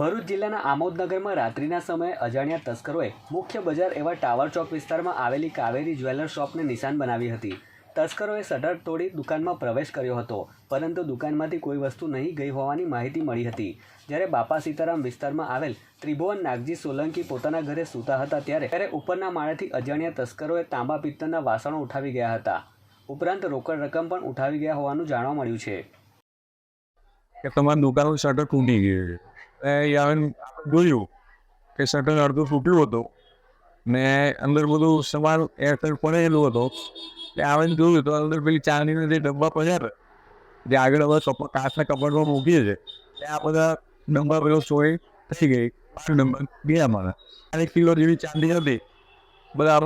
ભરૂચ જિલ્લાના આમોદનગરમાં રાત્રિના સમયે અજાણ્યા તસ્કરોએ મુખ્ય બજાર એવા ટાવર ચોક વિસ્તારમાં આવેલી કાવેરી જ્વેલર શોપને નિશાન બનાવી હતી. તસ્કરોએ શટર તોડી દુકાનમાં પ્રવેશ કર્યો હતો, પરંતુ દુકાનમાંથી કોઈ વસ્તુ નહીં ગઈ હોવાની માહિતી મળી હતી. જ્યારે બાપા સીતારામ વિસ્તારમાં આવેલ ત્રિભુવન નાગજી સોલંકી પોતાના ઘરે સૂતા હતા ત્યારે ત્યારે ઉપરના માળેથી અજાણ્યા તસ્કરોએ તાંબા પિત્તળના વાસણો ઉઠાવી ગયા હતા. ઉપરાંત રોકડ રકમ પણ ઉઠાવી ગયા હોવાનું જાણવા મળ્યું છે. તમારી દુકાનનું શટર તૂટી ગયું છે. એ આવીને જોયું કે શટર અડધું તૂટ્યું હતું ને અંદર બધું સામાન એરટેલ પડેલું હતો. તે આવીને જોયું તો અંદર પેલી ચાંદીના જે ડબ્બા પડ્યા જે આગળ હવે કપ, કાચના કપડમાં મૂકીએ છે તે આ બધા ડબ્બા પેલો સોય થઈ ગઈ, પાછું ડબ્બા ગયા મારા અને કિલો જેવી ચાંદી હતી બધા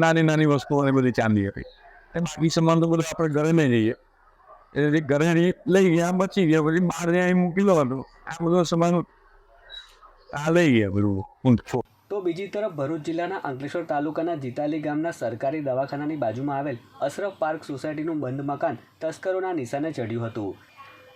નાની નાની વસ્તુઓની બધી ચાંદી હતી. એમ બાકી સમાન તો બધું આપણે ઘરે નહીં જઈએ. એટલે ઘરે લઈ ગયા બચી ગયા, પછી બહાર ત્યાં મૂકી લેવાનું આ બધો સમાન આ લઈ ગયા બધું તો બીજી તરફ ભરૂચ જિલ્લાના અંકલેશ્વર તાલુકાના જીતાલી ગામના સરકારી દવાખાનાની બાજુમાં આવેલ અશરફ પાર્ક સોસાયટીનું બંધ મકાન તસ્કરોના નિશાને ચઢ્યું હતું.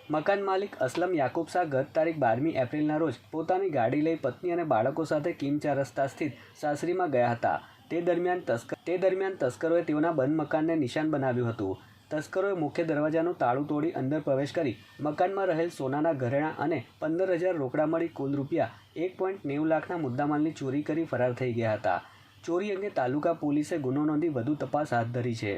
મકાન માલિક અસલમ યાકુબ શાહ ગત તારીખ બારમી એપ્રિલના રોજ પોતાની ગાડી લઈ પત્ની અને બાળકો સાથે કિમ ચાર રસ્તા સ્થિત સાસરીમાં ગયા હતા. તે દરમિયાન તસ્કર તે દરમિયાન તસ્કરોએ તેઓના બંધ મકાનને નિશાન બનાવ્યું હતું. તસ્કરોએ મુખ્ય દરવાજાનું તાળું તોડી અંદર પ્રવેશ કરી મકાનમાં રહેલ સોનાના ઘરેણાં અને પંદર હજાર રોકડા મળી કુલ રૂપિયા એક પોઈન્ટ નેવું લાખના મુદ્દામાલની ચોરી કરી ફરાર થઈ ગયા હતા. ચોરી અંગે તાલુકા પોલીસે ગુનો નોંધી વધુ તપાસ હાથ ધરી છે.